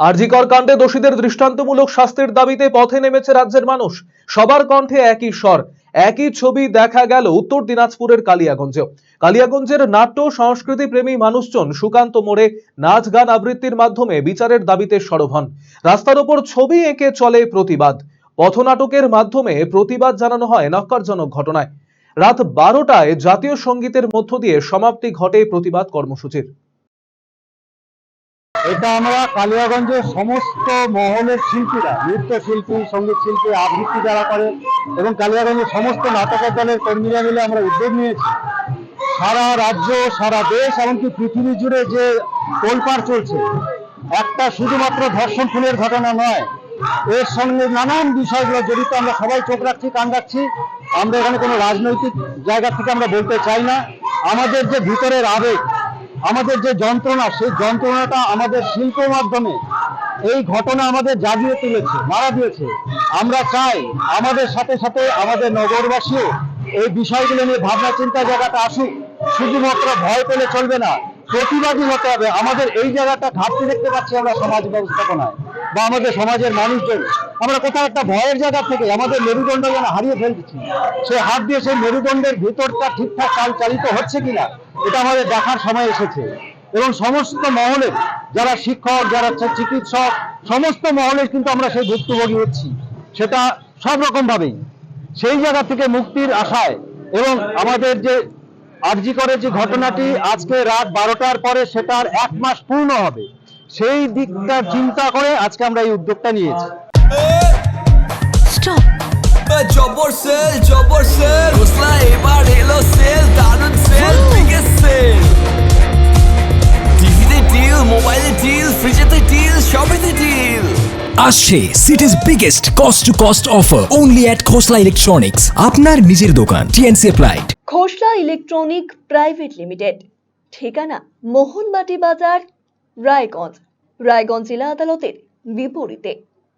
আরজিকর কাণ্ডে দোষীদের দৃষ্টান্তমূলক শাস্তির দাবিতে পথে নেমেছে রাজ্যের মানুষ। সবার কণ্ঠে একই স্বর, একই ছবি দেখা গেল উত্তর দিনাজপুরের কালিয়াগঞ্জেও। কালিয়াগঞ্জের নাট্য সংস্কৃতি প্রেমী মানুষজন সুকান্ত মোড়ে নাচ গান আবৃত্তির মাধ্যমে বিচারের দাবিতে সরব হন। রাস্তার ওপর ছবি এঁকে চলে প্রতিবাদ। পথনাটকের মাধ্যমে প্রতিবাদ জানানো হয় নক্কারজনক ঘটনায়। রাত বারোটায় জাতীয় সঙ্গীতের মধ্য দিয়ে সমাপ্তি ঘটে প্রতিবাদ কর্মসূচির। এটা আমরা কালিয়াগঞ্জের সমস্ত মহলের শিল্পীরা নৃত্য শিল্পী সংগীত শিল্পী আবৃত্তি যারা করে এবং কালিয়াগঞ্জের সমস্ত নাটকের দলের কর্মীরা মিলে আমরা উদ্যোগ নিয়েছি। সারা রাজ্য, সারা দেশ, এমনকি পৃথিবী জুড়ে যে তোলপাড় চলছে, একটা শুধুমাত্র ধর্ষণ খুনের ঘটনা নয়, এর সঙ্গে নানান বিষয়গুলো জড়িত আমরা সবাই চোখ রাখছি, কান রাখছি। আমরা এখানে কোনো রাজনৈতিক জায়গা থেকে আমরা বলতে চাই না। আমাদের যে ভিতরের আবেগ আমাদের যে যন্ত্রণা, সেই যন্ত্রণাটা আমাদের শিল্প মাধ্যমে এই ঘটনা আমাদের জাগিয়ে তুলেছে, মারা দিয়েছে। আমরা চাই আমাদের সাথে সাথে আমাদের নগরবাসীও এই বিষয়গুলো নিয়ে ভাবনা চিন্তা জায়গাটা আসুক। শুধুমাত্র ভয় পেলে চলবে না প্রতিবাদী হতে হবে। আমাদের এই জায়গাটা ঘাটতি দেখতে পাচ্ছি আমরা সমাজ ব্যবস্থাপনায়। বা আমাদের সমাজের মানুষজন, আমরা কোথাও একটা ভয়ের জায়গা থেকে আমাদের মেরুদণ্ড যেন হারিয়ে ফেলতেছি সে হাত দিয়ে সেই মেরুদণ্ডের ভিতরটা ঠিকঠাক কাল চালিত হচ্ছে কিনা, এটা আমাদের দেখার সময় এসেছে। এবং সমস্ত মহলের যারা শিক্ষক, যারা চিকিৎসক, সমস্ত মহলের কিন্তু আমরা সেই ভুক্তভোগী হচ্ছি। সেটা সব রকম ভাবেই সেই জায়গা থেকে মুক্তির আশায় এবং আমাদের যে আরজি করে যে ঘটনাটি আজকে রাত বারোটার পরে সেটার এক মাস পূর্ণ হবে। সেই দিকটা চিন্তা করে আজকে আমরা এই উদ্যোগটা নিয়েছি। স্টপ জবর সেল জবর সেল। হোসলা এবার এলো সেল দারুণ সেল বিগেস্ট সেল। টিভিতে ডিল মোবাইলে ডিল ফ্রিজেতে ডিল সবেতে ডিল আসছে city's biggest cost to cost offer only at Khosla electronics আপনার নিজের দোকান TNC applied Khosla electronic private limited ঠিকানা মোহনবাটি বাজার রায়গঞ্জ। রায়গঞ্জ জেলা আদালতের বিপরীতে।